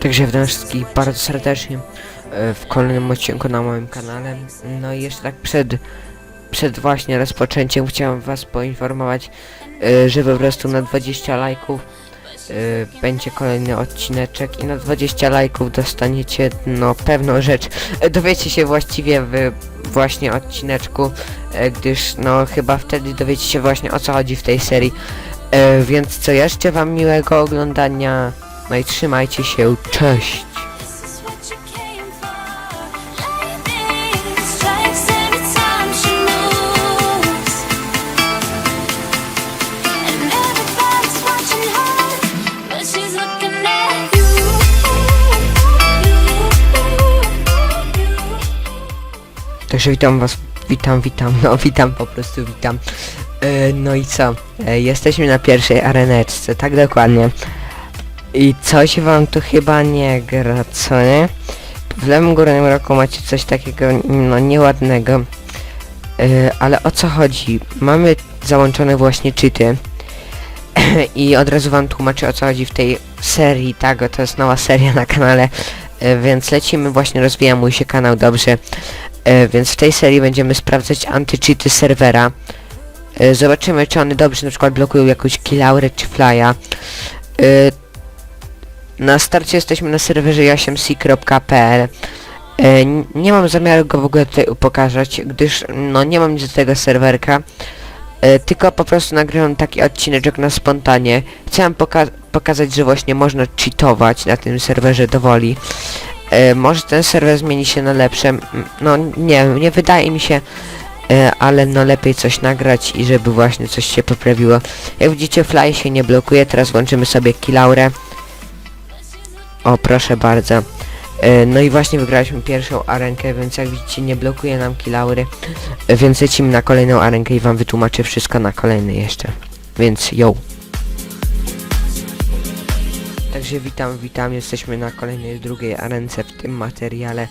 Także witam wszystkich bardzo serdecznie e, w kolejnym odcinku na moim kanale. No i jeszcze tak przed, przed właśnie rozpoczęciem chciałem was poinformować, e, że po prostu na 20 lajków e, będzie kolejny odcineczek i na 20 lajków dostaniecie no pewną rzecz. Dowiecie się właściwie w właśnie odcineczku, gdyż no chyba wtedy dowiecie się właśnie o co chodzi w tej serii. E, Więc co jeszcze wam miłego oglądania. No i trzymajcie się, cześć! Także witam was, witam, witam, no witam, po prostu witam. E, no i co? E, jesteśmy na pierwszej areneczce, tak dokładnie. I coś wam tu chyba nie gra, co nie? W lewym górnym roku macie coś takiego, no nieładnego. E, ale o co chodzi? Mamy załączone właśnie cheaty. I od razu wam tłumaczę o co chodzi w tej serii, tak? To jest nowa seria na kanale. Więc lecimy właśnie, rozwija mój się kanał dobrze. Więc w tej serii będziemy sprawdzać anty-cheaty serwera. E, zobaczymy, czy one dobrze na przykład blokują jakąś killaurę czy flya. E, na starcie jesteśmy na serwerze 8c.pl. E, nie mam zamiaru go w ogóle tutaj pokazać, gdyż no nie mam nic do tego serwerka. Tylko po prostu nagrywam taki odcineczek na spontanie. Chciałem poka pokazać, że właśnie można cheatować na tym serwerze dowoli. Może ten serwer zmieni się na lepsze. No nie nie wydaje mi się, ale no lepiej coś nagrać i żeby właśnie coś się poprawiło. Jak widzicie fly się nie blokuje, teraz włączymy sobie kilaurę. O proszę bardzo. E, no i właśnie wygraliśmy pierwszą arenkę, więc jak widzicie nie blokuje nam kilaury. E, więc lecimy na kolejną arenkę i wam wytłumaczę wszystko na kolejnej jeszcze. Więc yo. Także witam, witam, jesteśmy na kolejnej drugiej arence w tym materiale.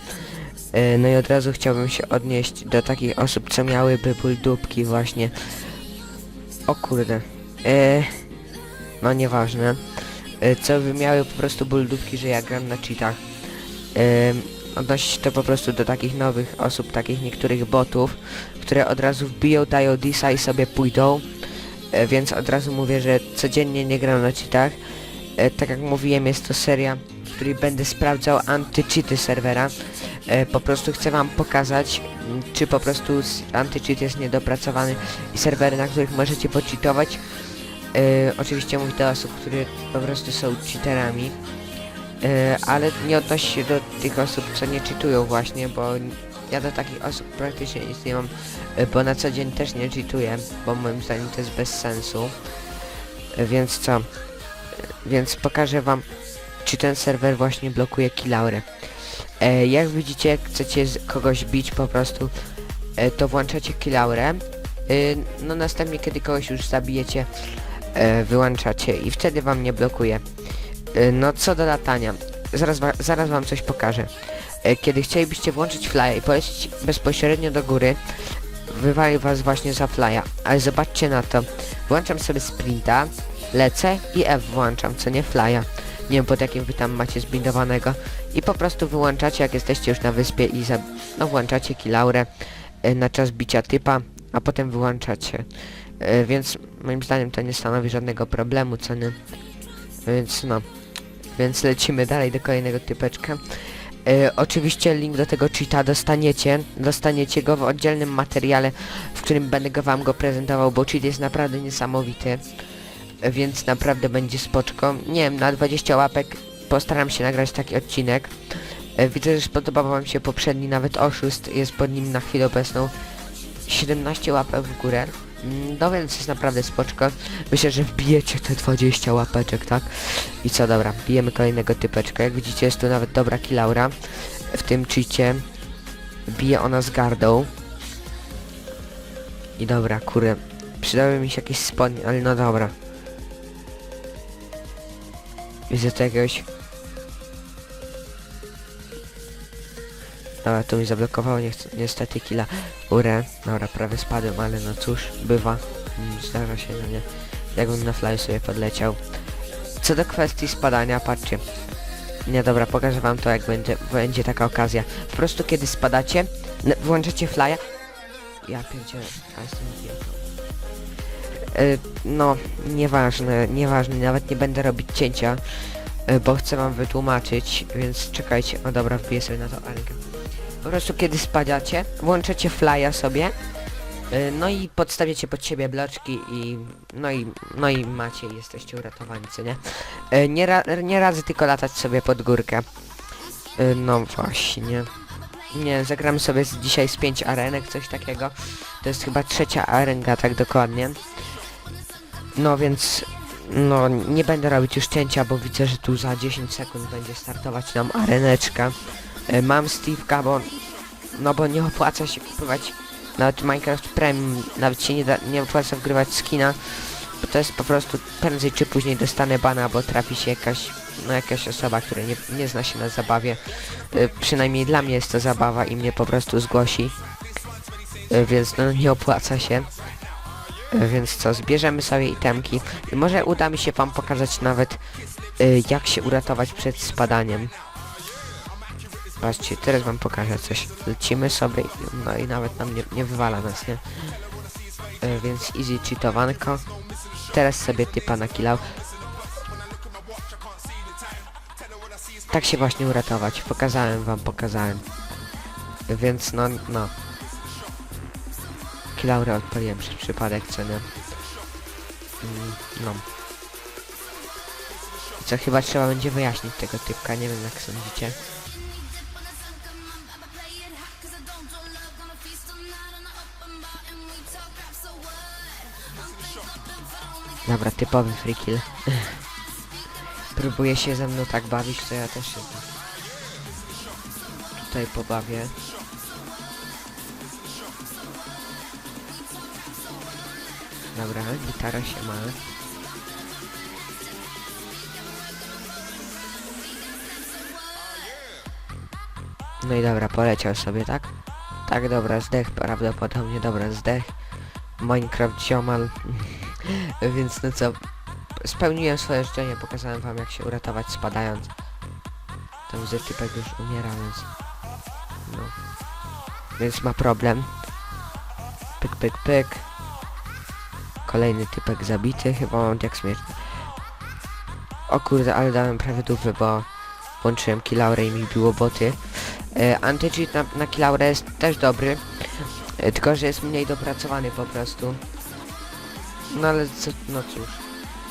E, No i od razu chciałbym się odnieść do takich osób, co miałyby buldupki właśnie. O kurde. E, no nieważne. E, co by miały po prostu buldupki, że ja gram na cheatach. E, odnosi to po prostu do takich nowych osób, takich niektórych botów, które od razu wbiją, dają disa i sobie pójdą. E, więc od razu mówię, że codziennie nie gram na cheatach. E, tak jak mówiłem, jest to seria, w której będę sprawdzał anty-cheaty serwera. E, po prostu chcę wam pokazać, czy po prostu anty-cheat jest niedopracowany i serwery, na których możecie pocheatować. E, oczywiście mówię do osób, które po prostu są cheaterami. E, ale nie odnosi się do tych osób, co nie cheatują właśnie, bo ja do takich osób praktycznie nic nie mam, e, bo na co dzień też nie cheatuję, bo moim zdaniem to jest bez sensu. E, więc co? więc pokażę wam czy ten serwer właśnie blokuje kilaurę. E, jak widzicie, jak chcecie kogoś bić po prostu, e, to włączacie kilaurę. E, no następnie, kiedy kogoś już zabijecie, e, wyłączacie i wtedy wam nie blokuje. E, no co do latania, zaraz, wa zaraz wam coś pokażę. E, kiedy chcielibyście włączyć flya i polecieć bezpośrednio do góry, wywali was właśnie za flya, ale zobaczcie na to. Włączam sobie sprinta, lecę i F włączam, co nie flya. Nie wiem pod jakim wy tam macie zbindowanego. I po prostu wyłączacie jak jesteście już na wyspie i za, no włączacie kilaurę e, na czas bicia typa, a potem wyłączacie. E, więc moim zdaniem to nie stanowi żadnego problemu, nie? Więc no. Więc lecimy dalej do kolejnego typeczka. E, oczywiście link do tego cheata dostaniecie. Dostaniecie go w oddzielnym materiale, w którym będę go wam go prezentował, bo cheat jest naprawdę niesamowity. Więc naprawdę będzie spoczko. Nie wiem, na 20 łapek postaram się nagrać taki odcinek. E, widzę, że spodobał wam się poprzedni, nawet oszust jest pod nim na chwilę obecną. 17 łapek w górę. Mm, No więc jest naprawdę spoczko. Myślę, że wbijecie te 20 łapeczek, tak? I co, dobra, bijemy kolejnego typeczka. Jak widzicie, jest tu nawet dobra kilaura. W tym cheacie bije ona z gardą. I dobra, kurde. Przydały mi się jakieś spodnie, ale no dobra. Widzę tu jakiegoś... Dobra, tu mi zablokowało chcę, niestety killa. Urę. Dobra, prawie spadłem, ale no cóż, bywa. Mm, Zdarza się, no nie. Jakbym na fly sobie podleciał. Co do kwestii spadania, patrzcie. Nie, dobra, pokażę wam to, jak będzie, będzie taka okazja. Po prostu kiedy spadacie, włączacie flya. Ja pierdzielę, a jestem idiotą. Y, no, nieważne, nieważne, nawet nie będę robić cięcia, y, bo chcę wam wytłumaczyć, więc czekajcie. O dobra, wbiję sobie na to arenkę. Po prostu kiedy spadacie, włączacie flya sobie, y, no i podstawiacie pod siebie bloczki i no i no i macie jesteście uratowani, co nie? Nie, ra, nie radzę tylko latać sobie pod górkę. No właśnie. Nie, zagramy sobie dzisiaj z pięć arenek, coś takiego. To jest chyba trzecia arenka, tak dokładnie. No więc, no nie będę robić już cięcia, bo widzę, że tu za 10 sekund będzie startować nam areneczka. E, mam Steve'ka, bo, no bo nie opłaca się kupować nawet Minecraft Premium, nawet się nie, da, nie opłaca wgrywać skina, bo to jest po prostu prędzej czy później dostanę bana, bo trafi się jakaś, no jakaś osoba, która nie, nie zna się na zabawie. E, przynajmniej dla mnie jest to zabawa i mnie po prostu zgłosi. E, więc no nie opłaca się. Więc co, zbierzemy sobie itemki i może uda mi się wam pokazać nawet y, jak się uratować przed spadaniem. Patrzcie, teraz wam pokażę coś. Lecimy sobie, no i nawet nam nie, nie wywala nas, nie? Y, więc easy cheatowanko. Teraz sobie typa nakilał. Tak się właśnie uratować. Pokazałem wam, pokazałem. Więc no, no. Kilaurę odpaliłem przez przypadek, nie? Mm, no. Co chyba trzeba będzie wyjaśnić tego typka, nie wiem jak sądzicie. Dobra, typowy free kill. Próbuje się ze mną tak bawić, to ja też się tutaj pobawię. Dobra, gitara się ma. No i dobra, poleciał sobie, tak? Tak, dobra, zdech prawdopodobnie, dobra, zdech. Minecraft ziomal. Więc no co, spełniłem swoje życzenie, pokazałem wam jak się uratować spadając. Tam widzę typek już umiera, więc... No. Więc ma problem. Pyk, pyk, pyk. Kolejny typek zabity, chyba on jak śmiertny. O kurde, ale dałem prawie dupy, bo włączyłem kilaurę i mi biło boty. E, Anti-cheat na, na jest też dobry, e, tylko że jest mniej dopracowany po prostu. No ale co, no cóż,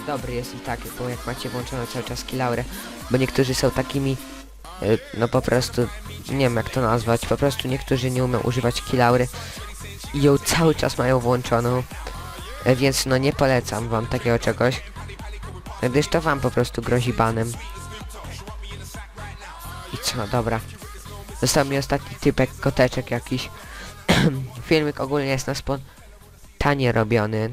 dobry jest i tak, bo jak macie włączoną cały czas kilaurę, bo niektórzy są takimi, e, no po prostu, nie wiem jak to nazwać, po prostu niektórzy nie umieją używać kilaury i ją cały czas mają włączoną. Więc no nie polecam wam takiego czegoś. Gdyż to wam po prostu grozi banem. I co, dobra. Został mi ostatni typek, koteczek jakiś. Filmik ogólnie jest na spontanie robiony.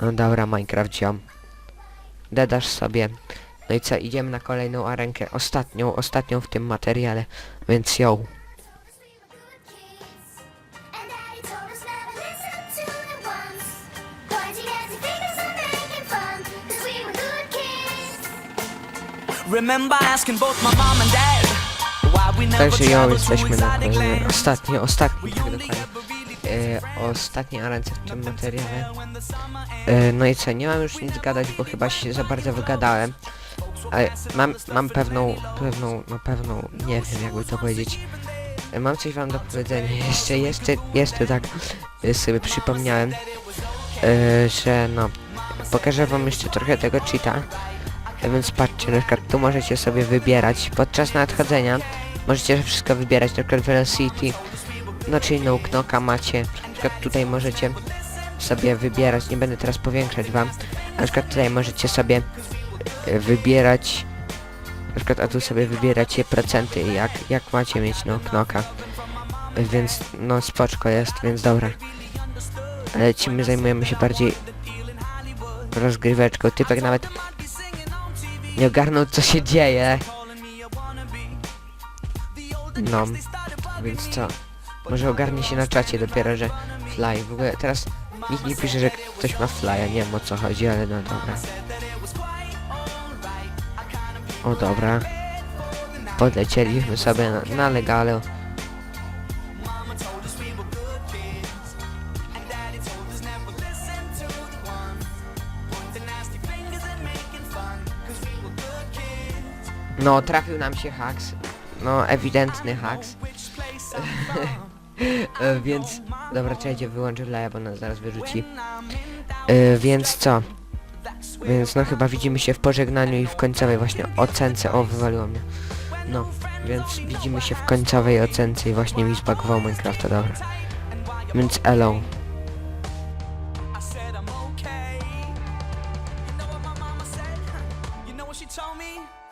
No dobra, Minecraft ziom. Dedasz sobie. No i co, idziemy na kolejną arenkę. Ostatnią, ostatnią w tym materiale. Więc ją. Także to jesteśmy na ostatni, ostatni, tak dokładnie. E, ostatniej arence w tym materiale. E, no i co, nie mam już nic gadać, bo chyba się za bardzo wygadałem. Ale mam, mam pewną, pewną, no pewną, nie wiem jakby to powiedzieć. E, mam coś wam do powiedzenia. Jeszcze, jeszcze, jeszcze tak e, sobie przypomniałem, e, że no, pokażę wam jeszcze trochę tego cheata. Więc patrzcie, na przykład tu możecie sobie wybierać podczas nadchodzenia. Możecie wszystko wybierać, na przykład Velocity, no czyli no knoka macie. Na przykład tutaj możecie sobie wybierać, nie będę teraz powiększać wam. Na przykład tutaj możecie sobie e, wybierać, na przykład a tu sobie wybieracie procenty, jak, jak macie mieć no knoka. Więc no spoczko jest, więc dobra. Lecimy, zajmujemy się bardziej rozgryweczką. Typek nawet nie ogarnął co się dzieje. No, więc co? Może ogarnie się na czacie dopiero, że fly. W ogóle teraz Nikt nie pisze, że ktoś ma flya, nie wiem o co chodzi, ale no dobra. O dobra. Podlecieliśmy sobie na, na. No, trafił nam się haks. No, ewidentny haks. Więc... Dobra, czekajcie, wyłączę flya, bo nas zaraz wyrzuci. E, więc co? Więc no chyba widzimy się w pożegnaniu i w końcowej właśnie ocence. O, wywaliło mnie. No, więc widzimy się w końcowej ocence i właśnie mi zbagował Minecrafta, dobra. Więc elo. I said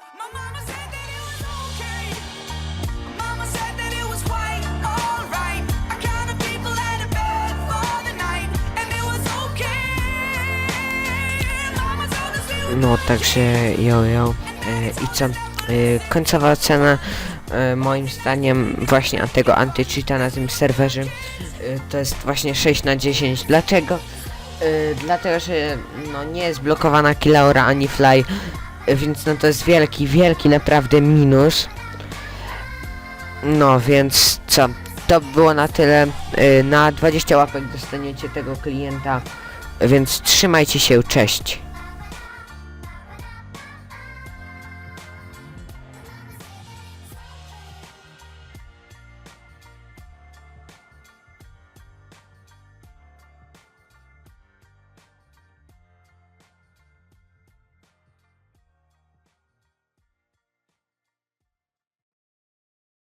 No, także yo. E, I co? E, końcowa ocena e, moim zdaniem właśnie tego antycheata na tym serwerze e, to jest właśnie 6 na 10. Dlaczego? E, dlatego, że no nie jest blokowana Kilaura ani Fly, więc no to jest wielki, wielki naprawdę minus. No więc co? To było na tyle. E, na 20 łapek dostaniecie tego klienta. Więc trzymajcie się, cześć.